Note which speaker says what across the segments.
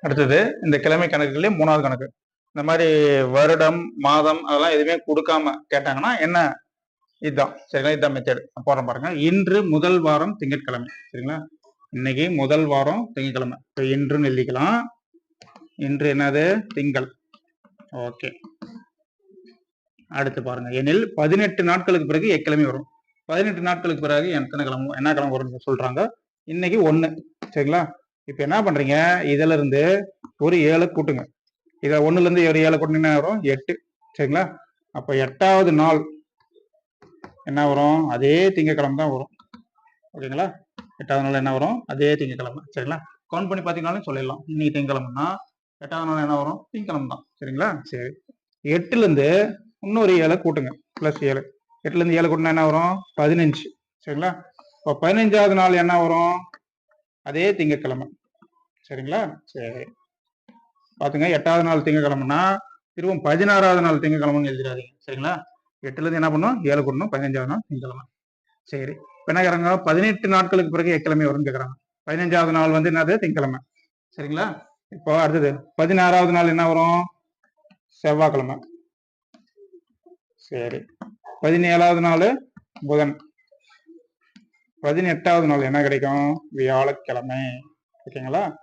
Speaker 1: அடுத்தது இந்த கிழமை கணக்குகளே மூணாவது கணக்கு. இந்த மாதிரி வருடம் மாதம் அதெல்லாம் எதுவுமே கொடுக்காம கேட்டாங்கன்னா என்ன? இதுதான். சரிங்களா? இதுதான் மெத்தேடு போடுறேன் பாருங்க. இன்று முதல் வாரம் திங்கட்கிழமை. சரிங்களா? இன்னைக்கு முதல் வாரம் திங்கட்கிழமை. இப்போ இன்றுன்னு எழுதிக்கலாம். இன்று என்னது? திங்கள். ஓகே. அடுத்து பாருங்க. எனில் பதினெட்டு நாட்களுக்கு பிறகு எக்கிழமை வரும். பதினெட்டு நாட்களுக்கு பிறகு எத்தனை கிழமை என்ன கிழமை வரும்னு சொல்றாங்க? இன்னைக்கு ஒன்று சரிங்களா? இப்போ என்ன பண்ணுறீங்க இதுல இருந்து ஒரு ஏழு கூட்டுங்க. இதை ஒன்றுலேருந்து ஏழு ஒரு ஏழு கூட்டினா வரும்? எட்டு. சரிங்களா? அப்போ எட்டாவது நாள் என்ன வரும்? அதே திங்கக்கிழமை தான் வரும். ஓகேங்களா? எட்டாவது நாள் என்ன வரும்? அதே திங்கக்கிழமை. சரிங்களா? கவுண்ட் பண்ணி பார்த்தீங்கனாலும் சொல்லிடலாம். இன்னைக்கு திங்கக்கிழமைனா எட்டாவது நாள் என்ன வரும்? திங்கக்கிழமை தான். சரிங்களா? சரி. எட்டுலேருந்து இன்னொரு ஏழை கூட்டுங்க. ப்ளஸ் ஏழு. எட்டுலேருந்து ஏழு கூட்டினா என்ன வரும்? பதினஞ்சு. சரிங்களா? இப்போ பதினஞ்சாவது நாள் என்ன வரும்? அதே திங்கக்கிழமை. சரிங்களா? சரி. பாத்துங்க எட்டாவது நாள் திங்கக்கிழமைனா திரும்பவும் பதினாறாவது நாள் திங்கக்கிழமைன்னு எழுதிடாதீங்க. சரிங்களா? எட்டுல இருந்து என்ன பண்ணும்? ஏழு கூட்டணும் பதினஞ்சாவது நாள் திங்கக்கிழமை. சரி. இப்போ என்ன கேட்குறாங்க? பதினெட்டு நாட்களுக்கு பிறகு எக்கிழமை வரும்னு கேட்குறாங்க. பதினஞ்சாவது நாள் வந்து என்னது? திங்கக்கிழமை. சரிங்களா? இப்போ அடுத்தது பதினாறாவது நாள் என்ன வரும்? செவ்வாய்க்கிழமை. சரி. பதினேழாவது நாள் புதன். பதினெட்டாவது நாள் என்ன கிடைக்கும்? வியாழக்கிழமை. ஓகேங்களா?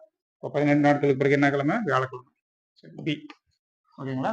Speaker 1: இப்போ பதினெட்டு நாட்களுக்கு பிறகு என்ன கிழமை? வியாழக்கிழமை. சரி பி ஓகேங்களா?